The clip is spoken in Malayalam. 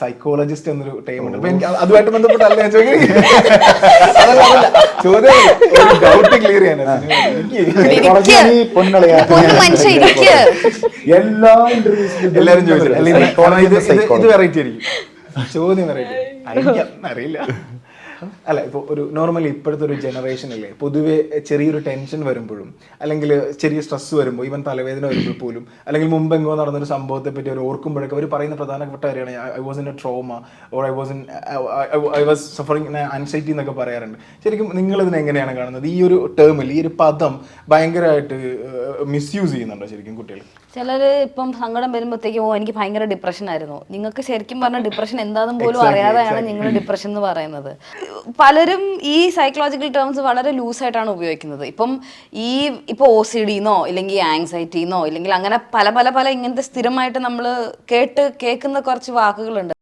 സൈക്കോളജിസ്റ്റ് എന്നൊരു ടൈം ഉണ്ട്. അപ്പൊ എനിക്ക് അതുമായിട്ട് ബന്ധപ്പെട്ടല്ല. ചോദ്യം ഡൗട്ട് ക്ലിയർ എല്ലാരും ചോദിച്ചു ഇത് വെറൈറ്റി ആയിരിക്കും. ചോദ്യം വെറൈറ്റി അറിയില്ല. അല്ല ഇപ്പോൾ ഒരു നോർമലി ഇപ്പോഴത്തെ ഒരു ജനറേഷൻ അല്ലേ പൊതുവെ ചെറിയൊരു ടെൻഷൻ വരുമ്പോഴും അല്ലെങ്കിൽ ചെറിയ സ്ട്രെസ് വരുമ്പോൾ ഈവൻ തലവേദന വരുമ്പോൾ പോലും അല്ലെങ്കിൽ മുമ്പ് എങ്ങോ നടന്നൊരു സംഭവത്തെ പറ്റി അവർ ഓർക്കുമ്പോഴൊക്കെ അവർ പറയുന്ന പ്രധാനപ്പെട്ട കാര്യമാണ് I was in a trauma or I was in I was suffering anxiety എന്നൊക്കെ പറയാറുണ്ട്. ശരിക്കും നിങ്ങളിതിനെങ്ങനെയാണ് കാണുന്നത്? ഈ ഒരു ടേമിൽ ഈ ഒരു പദം ഭയങ്കരമായിട്ട് മിസ്യൂസ് ചെയ്യുന്നുണ്ടോ ശരിക്കും കുട്ടികൾ ചിലർ ഇപ്പം സങ്കടം വരുമ്പോഴത്തേക്കും ഓ എനിക്ക് ഭയങ്കര ഡിപ്രഷൻ ആയിരുന്നു. നിങ്ങൾക്ക് ശരിക്കും പറഞ്ഞ ഡിപ്രഷൻ എന്താണെന്ന് പോലും അറിയാതെയാണ് നിങ്ങൾ ഡിപ്രഷൻ എന്ന് പറയുന്നത്. പലരും ഈ സൈക്കോളജിക്കൽ ടേംസ് വളരെ ലൂസായിട്ടാണ് ഉപയോഗിക്കുന്നത്. ഇപ്പം ഈ ഇപ്പോൾ ഒ സി ഡിന്നോ ഇല്ലെങ്കിൽ ആങ്സൈറ്റിന്നോ ഇല്ലെങ്കിൽ അങ്ങനെ പല പല പല ഇങ്ങനത്തെ സ്ഥിരമായിട്ട് നമ്മൾ കേട്ട് കേൾക്കുന്ന കുറച്ച് വാക്കുകളുണ്ട്.